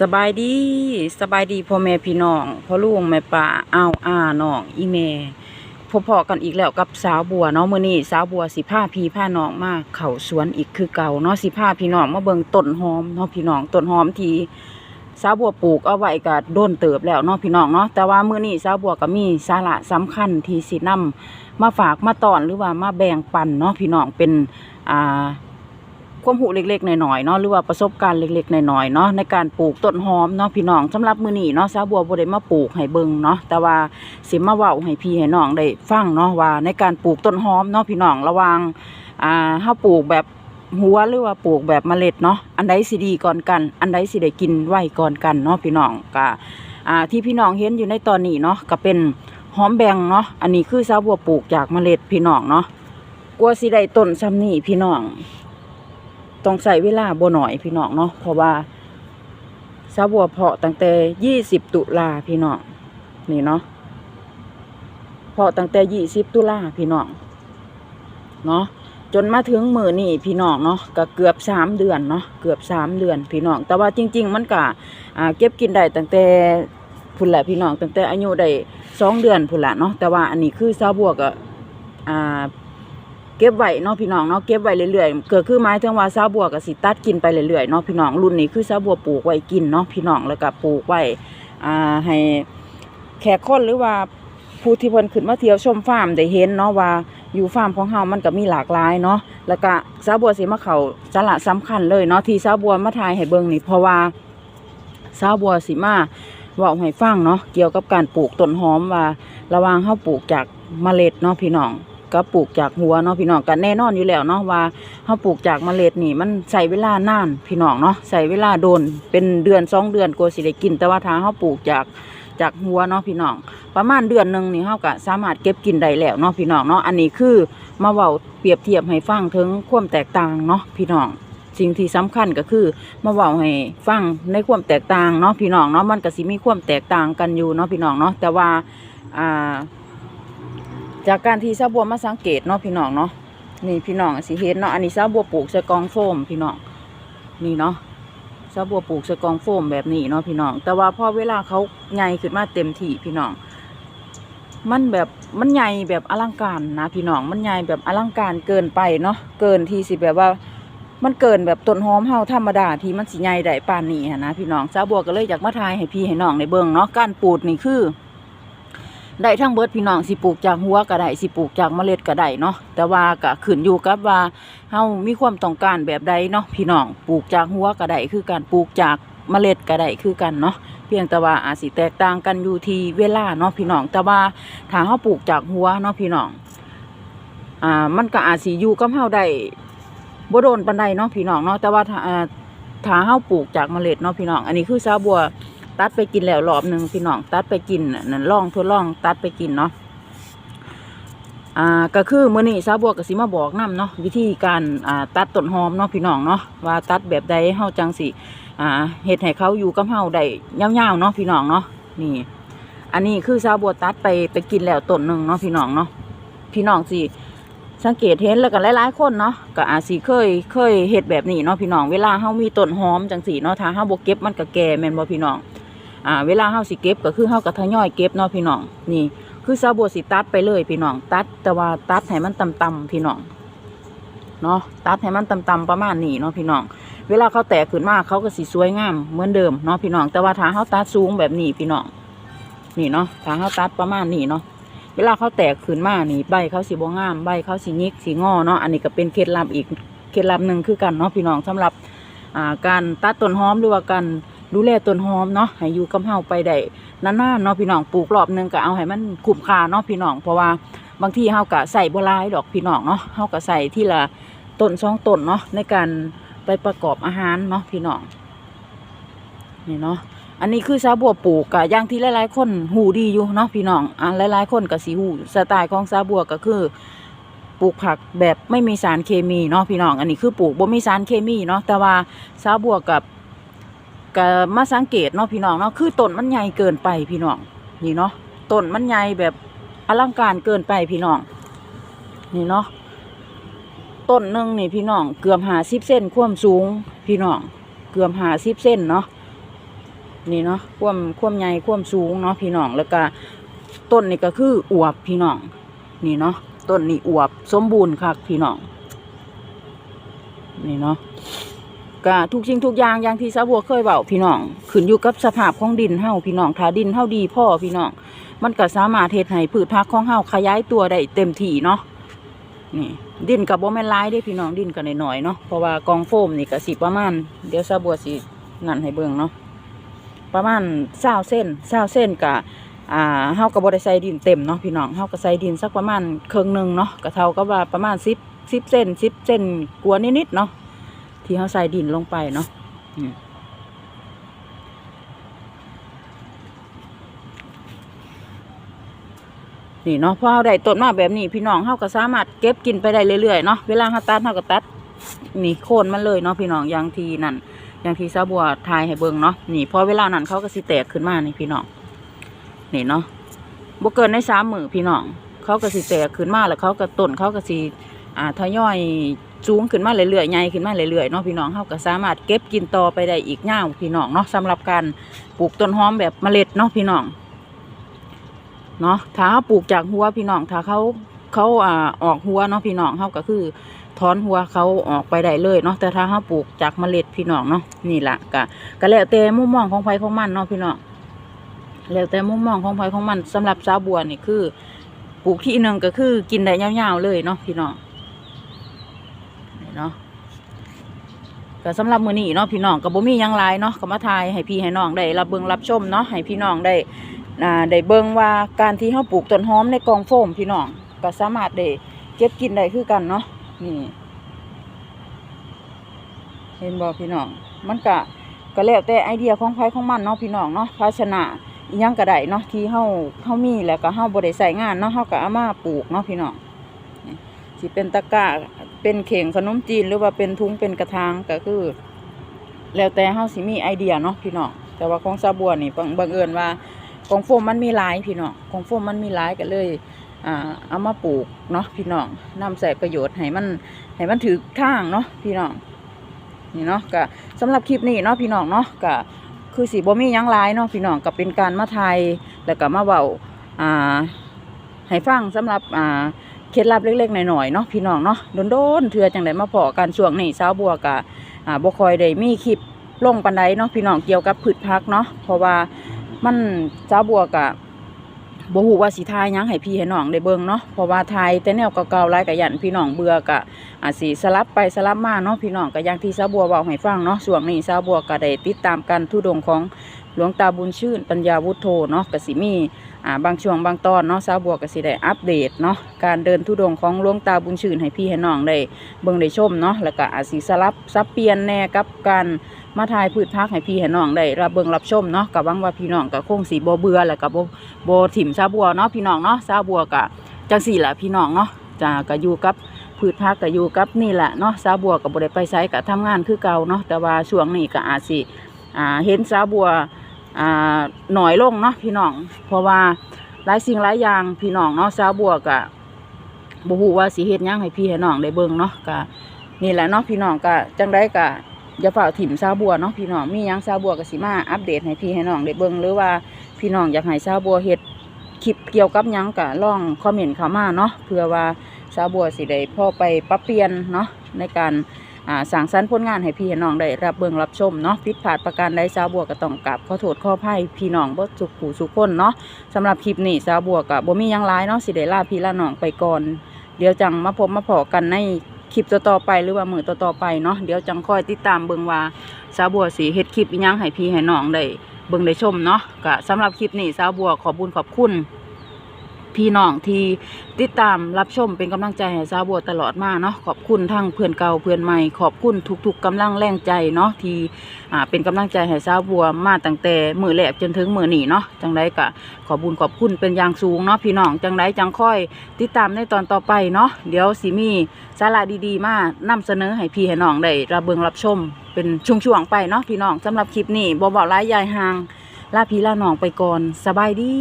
สบายดีสบายดีพ่อแม่พี่น้องพ่อลุงแม่ป้าอ้าวอาน้องอีแม่พอๆกันอีกแล้วกับสาวบัวเนาะมื้อนี้สาวบัวสิพาพี่พาน้องมาเข้าสวนอีกคือเก่าเนาะสิพาพี่น้องมาเบิ่งต้นหอมเนาะพี่น้องต้นหอมทีสาวบัวปลูกเอาไว้ก็โดนเติบแล้วเนาะพี่น้องเนาะแต่ว่ามื้อนี้สาวบัวก็มีสาระสำคัญที่สินำมาฝากมาตอนหรือว่ามาแบ่งปันเนาะพี่น้องเป็นอ่า ความหูเล็กๆหน่อยๆเนาะหรือว่าประสบการณ์เล็กๆหน่อยๆเนาะในการปลูกต้นหอมเนาะพี่น้องสำหรับมื้อนี้เนาะสาวบัวบ่ได้มาปลูกให้เบิ่งเนาะแต่ว่าสิมาเว้าให้พี่ให้น้องได้ฟังเนาะว่าในการปลูกต้นหอมเนาะพี่น้องระว่างอ่าเฮาปลูกแบบหัวหรือว่าปลูกแบบเมล็ดเนาะอันใดสิดีก่อนกัน อันใดสิได้กินไวก่อนกันเนาะพี่น้องก็อ่าที่พี่น้องเห็นอยู่ในตอนนี้เนาะก็เป็นหอมแบงเนาะอันนี้คือสาวบัวปลูกจากเมล็ดพี่น้องเนาะกลัวสิได้ต้นซ้ำนี่พี่น้อง ต้องใส่เวลาบ่หน่อยพี่น้องเนาะเพราะว่าสาบัวเพาะตั้งแต่ยี่สิบตุลาพี่น้องนี่เนาะเพาะตั้งแต่ยี่สิบตุลาพี่น้องเนาะจนมาถึงมือนี่พี่น้องเนาะก็เกือบสามเดือนเนาะเกือบสามเดือนพี่น้อง แต่ว่าจริง ๆ มันก็เก็บกินได้ตั้งแต่พุ่นแหละพี่น้องตั้งแต่อายุได้สองเดือนพุ่นละเนาะแต่ว่าอันนี้คือสาบัวก็อ่า เก็บไว้เนาะพี่น้องเนาะเก็บไว้เรื่อยๆเก็คือหมายถึงว่าซาบัวก็สิตัดกินไปเรื่อยๆเนาะพี่น้องรุ่นนี้คือซาบัวปลูกไว้กินเนาะพี่น้องแล้วก็ปลูกไว้อ่าให้แขกคนหรือว่าผู้ที่เพิ่นขึ้นมาเที่ยวชมฟาร์มได้เห็นเนาะว่าอยู่ฟาร์มของเฮามันก็มีหลากหลายเนาะแล้วก็ซาบัวสิมาเขาสาระสำคัญเลยเนาะที่ซาบัวมาถ่ายให้เบิ่งนี่เพราะว่าซาบัวสิมาเว้าให้ฟังเนาะเกี่ยวกับการปลูกต้นหอมว่า ระว่างเฮาปลูกจากเมล็ดเนาะพี่น้อง ก็ปลูกจากหัวเนาะพี่น้องกันแน่นอนอยู่แล้วเนาะว่าเฮาปลูกจากเมล็ดนี่มันใส่เวลานานพี่น้องเนาะใส่เวลาโดนเป็นเดือนสองเดือนกว่าสิได้กิน แต่ว่าถ้าเฮาปลูกจากจากหัวเนาะพี่น้อง ประมาณเดือนหนึ่งนี่เฮาก็สามารถเก็บกินได้แล้วเนาะพี่น้องเนาะอันนี้คือมาเว้าเปรียบเทียบให้ฟังถึงความแตกต่างเนาะพี่น้องสิ่งที่สำคัญก็คือมาเว้าให้ฟังในความแตกต่างเนาะพี่น้องเนาะมันก็สิมีความแตกต่างกันอยู่เนาะพี่น้องเนาะแต่ว่าอ่า จากการที่ซาบัวมาสังเกตเนาะพี่น้องเนาะนี่พี่น้องสิเห็นเนาะอันนี้ซาบัวปลูกใส่กองโฟมพี่น้องนี่เนาะซาบัวปลูกใส่กองโฟมแบบนี้เนาะพี่น้อง แต่ว่าพอเวลาเขาใหญ่ขึ้นมาเต็มที่พี่น้อง มันแบบมันใหญ่แบบอลังการนะพี่น้องมันใหญ่แบบอลังการเกินไปเนาะเกินที่สิแบบว่ามันเกินแบบต้นหอมเฮาธรรมดาที่มันสิใหญ่ได้ปานนี้นะพี่น้องซาบัวก็เลยอยากมาทายให้พี่ให้น้องในเบิ่งเนาะการปลูกนี่คือ ได้ทั้งเบิดพี่น้องสิปลูกจากหัวก็ได้สิปลูกจากเมล็ดก็ได้เนาะแต่ว่าก็ขึ้นอยู่กับว่าเฮามีความต้องการแบบใดเนาะพี่น้องปลูกจากหัวก็ได้คือการปลูกจากเมล็ดก็ได้คือกันเนาะเพียงแต่ว่าอาจสิแตกต่างกันอยู่ที่เวลาเนาะพี่น้องแต่ว่าถ้าเฮาปลูกจากหัวเนาะพี่น้องอ่ามันก็อาจสิอยู่กับเฮาได้บ่โดนปานใดเนาะพี่น้องเนาะแต่ว่าถ้าอ่าถ้าเฮาปลูกจากเมล็ดเนาะพี่น้อง อันนี้คือซาบัว ตัดไปกินแล้วรอบหนึ่งพี่น้องตัดไปกินนั่นล่องทดลองตัดไปกินเนาะอ่าก็คือมื้อนี้ซาบัวก็สิมาบอกนํเนาะวิธีการอ่าตัดต้นหอมเนาะพี่น้องเนาะว่าตัดแบบใดเฮาจังสิอ่าเฮ็ดให้เขาอยู่กับเฮาได้ยาวๆเนาะพี่น้องเนาะนี่ อันนี้คือซาบัวตัดไปไปกินแล้วต้นหนึ่งเนาะพี่น้องเนาะพี่น้องสิสังเกตเห็นแล้วก็หลายๆคนเนาะก็อาจสิเคยเคยเฮ็ดแบบนี้เนาะพี่น้องเวลาเฮามีต้นหอมจังสีเนาะถ้าเฮาบ่เก็บมันก็แก่แม่นบ่พี่น้อง อ่าเวลาเฮาสิเก็บก็คือเฮาก็ทยอยเก็บเนาะพี่น้องนี่คือซาบัวสิตัดไปเลยพี่น้องตัด แต่ว่าตัดให้มันต่ำๆพี่น้องเนาะตัดให้มันต่ำๆประมาณนี้เนาะพี่น้องเวลาเขาแตกขึ้นมาเขาก็สิสวยงามเหมือนเดิมเนาะพี่น้องแต่ว่าถ้าเฮาตัดสูงแบบนี้พี่น้องนี่เนาะถ้าเฮาตัดประมาณนี้เนาะเวลาเขาแตกขึ้นมานี่ใบเขาสิบ่งามใบเขาสิหยิกสิงอเนาะอันนี้ก็เป็นเคล็ดลับอีกเคล็ดลับหนึ่งคือกันเนาะพี่น้องสำหรับการตัดต้นหอมหรือว่าการ ดูแลต้นหอมเนาะให้อยู่กับเฮาไปได้นานๆเนาะพี่น้องปลูกรอบนึงก็เอาให้มันคุ้มค่าเนาะพี่น้องเพราะว่าบางทีเฮาก็ใส่บ่หลายดอกพี่น้องเนาะเฮาก็ใส่ที่ละต้นสองต้นเนาะในการไปประกอบอาหารเนาะพี่น้องนี่เนาะอันนี้คือซาบัวปลูกกะอย่างที่หลายๆคนหูดีอยู่เนาะพี่น้องอ่าหลายๆคนก็สิหูสไตล์ของซาบัวก็คือปลูกผักแบบไม่มีสารเคมีเนาะพี่น้อง อันนี้คือปลูกบ่มีสารเคมีเนาะแต่ว่าซาบัวกับ กับมาสังเกตเนาะพี่น้องเนาะคือต้นมันใหญ่เกินไปพี่น้องนี่เนาะต้นมันใหญ่แบบอลังการเกินไปพี่น้อง นี่เนาะต้นหนึ่งนี่พี่น้องเกือบหาสิบเส้นความสูงพี่น้องเกือบหาสิบเส้นเนาะนี่เนาะความควมใหญ่ความสูงเนาะพี่น้องแล้วก็ต้นนี่ก็คืออวบพี่น้องนี่เนาะต้นนี่อวบสมบูรณ์คักพี่น้องนี่เนาะ ก็ทุกสิ่งทุกอย่างอย่างที่สาวบัวเคยเบาพี่น้องขึ้นอยู่กับสภาพของดินเฮาพี่น้องถ้าดินเฮาดีพ่อพี่น้องมันก็สามารถเฮ็ดให้พืชผักของเฮาขยายตัวได้เต็มที่เนาะนี่ดินกับบ่แม่นหลายเด้พี่น้องดินก็น้อยๆเนาะเพราะว่ากองโฟมนี่ก็สิประมาณเดี๋ยวสาวบัวสินั่นให้เบิ่งเนาะประมาณเศร้าเส้นเศร้าเส้นกะอ่าเฮาก็บ่ได้ใส่ดินเต็มเนาะพี่น้องเฮาก็ใส่ดินสักประมาณครึ่งหนึ่งเนาะก็เท่ากับว่าประมาณ10 10เส้น10เส้นกว่านิดๆเนาะ ที่เฮาใส่ดินลงไปเนาะอืมนี่เนาะพอเฮาได้ต้นมาแบบนี้พี่น้องเฮาก็สามารถเก็บกินไปได้เรื่อยๆเนาะเวลาเฮาตัดเฮาก็ตัดนี่โคนมันเลยเนาะพี่น้องอย่างที่นั่นอย่างที่ซาบัวทายให้เบิ่งเนาะนี่พอเวลานั้นเขาก็สิแตกขึ้นมานี่พี่น้องนี่เนาะบ่เกินในสามมือพี่น้องเขาก็สิแตกขึ้นมาแล้วเขาก็ต้นเขาก็สิ อ่าทยอยสูงขึ้นมาเรื่อยๆใหญ่ขึ้นมาเรื่อยๆเนาะพี่น้องเขาก็สามารถเก็บกินต่อไปได้อีกยาวพี่น้องเนาะสำหรับการปลูกต้นหอมแบบเมล็ดเนาะพี่น้องเนาะถ้าเขาปลูกจากหัวพี่น้องถ้าเขาเขาอ่าออกหัวเนาะพี่น้องเขาก็คือถอนหัวเขาออกไปได้เลยเนาะแต่ถ้าเขาปลูกจากเมล็ดพี่น้องเนาะนี่แหละก็ก็แล้วแต่มุมมองของไผของมันเนาะพี่น้องแล้วแต่มุมมองของไผของมันสำหรับสาวบัวนี่คือ ปลูกที่หนึ่งก็คือกินได้ยาวๆเลยเนาะพี่น้องนี่เนาะ ก็สำหรับมือนี้เนาะพี่น้องก็บ่มีหยังหลเนาะก็มาทายให้พี่ให้น้องได้รับเบิ่งรับชมเนาะให้พี่น้องได้อ่าได้เบิ่งว่าการที่เฮาปลูกต้นหอมในกองโฟมพี่น้องก็สามารถได้เก็บกินได้คือกันเนาะนี่เห็นบอกพี่น้องมันก็ก็แล้วแต่ไอเดียของใครของมันเนาะพี่น้องเนาะภาชนะยังก็ไดเนาะที่เฮาเฮามีแล้วก็เฮาบ่ได้ใส่งานเนาะเฮาก็เอามาปลูกเนาะพี่น้องนี่สิเป็นตะกร้า เป็นเข่งขนมจีนหรือว่าเป็นทุงเป็นกระถางก็คือ แล้วแต่เฮาสิมีไอเดียเนาะพี่น้องแต่ว่าของซาบัวนี่บังเอิญว่าของโฟมมันมีหลายพี่น้องของโฟมมันมีหลายก็เลยเอามาปลูกเนาะพี่น้องนำใส่ประโยชน์ให้มันให้มันถือทางเนาะพี่น้องนี่เนาะก็สำหรับคลิปนี้เนาะพี่น้องเนาะก็คือสีบ่มีหยังหลายเนาะพี่น้องก็เป็นการมาไทยแล้วก็มาเว้าอ่าให้ฟังสำหรับอ่า เคล็ดลับเล็กๆหน่อยๆเนาะพี่น้องเนาะโดนๆเถื่อจังไดมาพอการช่วงนี้สาวบัวกะอ่าบ่คอยได้มีคลิปลงปันไดเนาะพี่น้องเกี่ยวกับพืชพักเนาะเพราะว่ามันสาวบัวกะ บ่ฮู้ว่าสิทายยังให้พี่ให้น้องได้เบิ่งเนาะเพราะว่าทายแต่แนวเก่าๆหลายก็ยันพี่น้องเบื่อก็อาสิสลับไปสลับมาเนาะพี่น้องก็อย่างที่สาวบัวเว้าให้ฟังเนาะช่วงนี้สาวบัวก็ได้ติดตามการทุดงของหลวงตาบุญชื่นปัญญาวุฒโธเนาะก็สิมีอ่าบางช่วงบางตอนเนาะสาวบัวก็สิได้อัปเดตเนาะการเดินทุดงของหลวงตาบุญชื่นให้พี่ให้น้องได้เบิ่งได้ชมเนาะแล้วก็อาสิสลับซับเปลี่ยนแน่กับการ มาถ่ายพืชผักให้พี่ให้น้องได้รับเบิ่งรับชมเนาะก็หวังว่าพี่น้องก็คงสิบ่เบือแล้วก็บ่โบถิ่มซาบัวเนาะพี่น้องเนาะซาบัวกะจังสี่แหละพี่น้องเนาะจะก็อยู่กับพืชผักก็อยู่กับนี่แหละเนาะซาบัวก็บ่ได้ไปไสก็ทำงานคือเก่าเนาะแต่ว่าช่วงนี้ก็อาจสิอ่าเห็นซาบัวอ่าหน่อยลงเนาะพี่น้อง เพราะว่าหลายสิ่งหลายอย่างพี่น้องเนาะซาบัวก็บ่ฮู้ว่าสิเฮ็ดหยังให้พี่ให้น้องได้เบิ่งเนาะก็นี่แหละเนาะพี่น้องก็จังไดก็ อย่าเฝ้าถิ่มซาบัวเนาะพี่น้องมียังซาบัวก็สิมาอัปเดตให้พี่ให้น้องได้เบิ่งหรือว่าพี่น้องอยากให้ชาบัวเฮ็ดคลิปเกี่ยวกับยังกะลองคอมเมนต์เข้ามาเนาะเพื่อว่าชาบัวสิได้พ่อไปปรับเปลี่ยนเนาะในการอ่าสร้างสรรค์ผลงานให้พี่น้องได้รับเบิ่งรับชมเนาะผิดพลาดประการใดชาวบัวก็ต้องกราบขอโทษขออภัยพี่น้องบ่สุขหูสุขคนเนาะสำหรับคลิปนี้ชาวบัวก็บ่มียังหลายเนาะสิได้ลาพี่ลาน้องไปก่อน เดี๋ยวจังมาพบมาพอกันใน คลิปต่อๆไปหรือว่ามือต่อๆไปเนาะเดี๋ยวจังคอยติดตามเบิงว่าสาวบัวสีเฮ็ดคลิปอิหยังให้พี่ให้น้องได้เบิงได้ชมเนาะก็สำหรับคลิปนี้สาวบัวขอบุญขอบคุณ พี่น้องที่ติดตามรับชมเป็นกำลังใจให้สาวบัวตลอดมาเนาะขอบคุณทั้งเพื่อนเก่าเพื่อนใหม่ขอบคุณทุกๆกำลังแรงใจเนาะที่อ่าเป็นกำลังใจให้สาวบัวมาตั้งแต่มือแรกจนถึงมือหนีเนาะจังไดก็ขอบุญขอบคุณเป็นอย่างสูงเนาะพี่น้องจังไดจังค่อยติดตามในตอนต่อไปเนาะเดี๋ยวสิมีสาระดีๆ มานำเสนอให้พี่ให้น้องได้รับเบิงรับชมเป็นช่วงๆไปเนาะพี่น้องสำหรับคลิปนี้บ่เบาหลายยายห่างลาพี่ลาหนองไปก่อนสบายดี